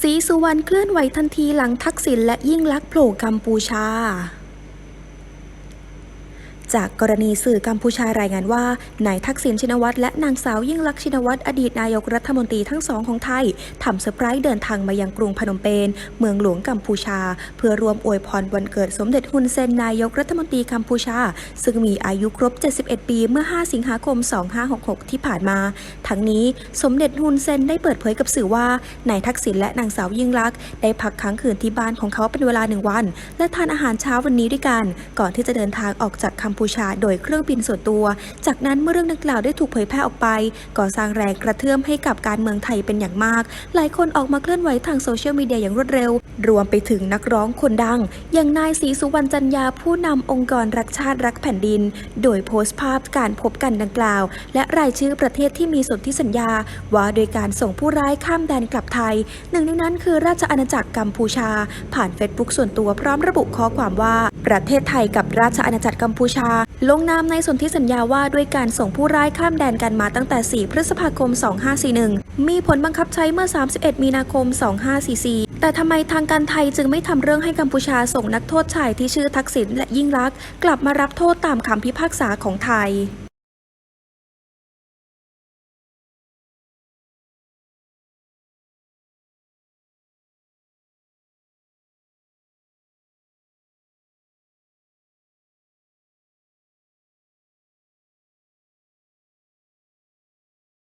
สีสุวรรณเคลื่อนไหวทันทีหลังทักษิณและยิ่งลักษณ์โผล่กัมพูชา จากกรณีสื่อกัมพูชารายงานว่านายทักษิณชินวัตรและนางสาวยิ่งลักษณ์ชินวัตรอดีตนายกรัฐมนตรีทั้งสองของไทยทำเซอร์ไพรส์เดินทางมายังกรุงพนมเปญเมืองหลวงกัมพูชา เพื่อรวมอวยพรวันเกิดสมเด็จฮุนเซนนายกรัฐมนตรีกัมพูชา ซึ่งมีอายุครบ 71 ปีเมื่อ 5 สิงหาคม 2566 ที่ผ่านมา ทั้งนี้สมเด็จฮุนเซนได้เปิดเผยกับสื่อว่านายทักษิณและนางสาวยิ่งลักษณ์ได้พักค้างคืนที่บ้านของเขาเป็นเวลาหนึ่งวัน และทานอาหารเช้าวันนี้ด้วยกัน ก่อนที่จะเดินทางออกจากกัมพูชาโดยเครื่องบินส่วนตัว จากนั้นเมื่อเรื่องดังกล่าวได้ถูกเผยแพร่ออกไปก็สร้างแรงกระเทือมให้กับการเมืองไทยเป็นอย่างมาก หลายคนออกมาเคลื่อนไหวทางโซเชียลมีเดียอย่างรวดเร็ว รวมไปถึงนักร้องคนดัง อย่างนายศรีสุวรรณจันยาผู้นำองค์กรรักชาติรักแผ่นดิน โดยโพสต์ภาพการพบกันดังกล่าว และรายชื่อประเทศที่มีสนธิสัญญา ว่าโดยการส่งผู้ร้ายข้ามแดนกลับไทย หนึ่งในนั้นคือราชอาณาจักรกัมพูชา ผ่านเฟซบุ๊กส่วนตัวพร้อมระบุข้อความว่า ประเทศไทยกับราชอาณาจักรกัมพูชา ลงนามในสนธิสัญญาว่าด้วยการส่งผู้ร้ายข้ามแดนกันมาตั้งแต่ 4 พฤษภาคม 2541 มีผลบังคับใช้เมื่อ 31 มีนาคม 2544 แต่ทำไมทางการไทยจึงไม่ทำเรื่องให้กัมพูชาส่งนักโทษชายที่ชื่อทักษิณและยิ่งลักษณ์กลับมารับโทษตามคำพิพากษาของไทย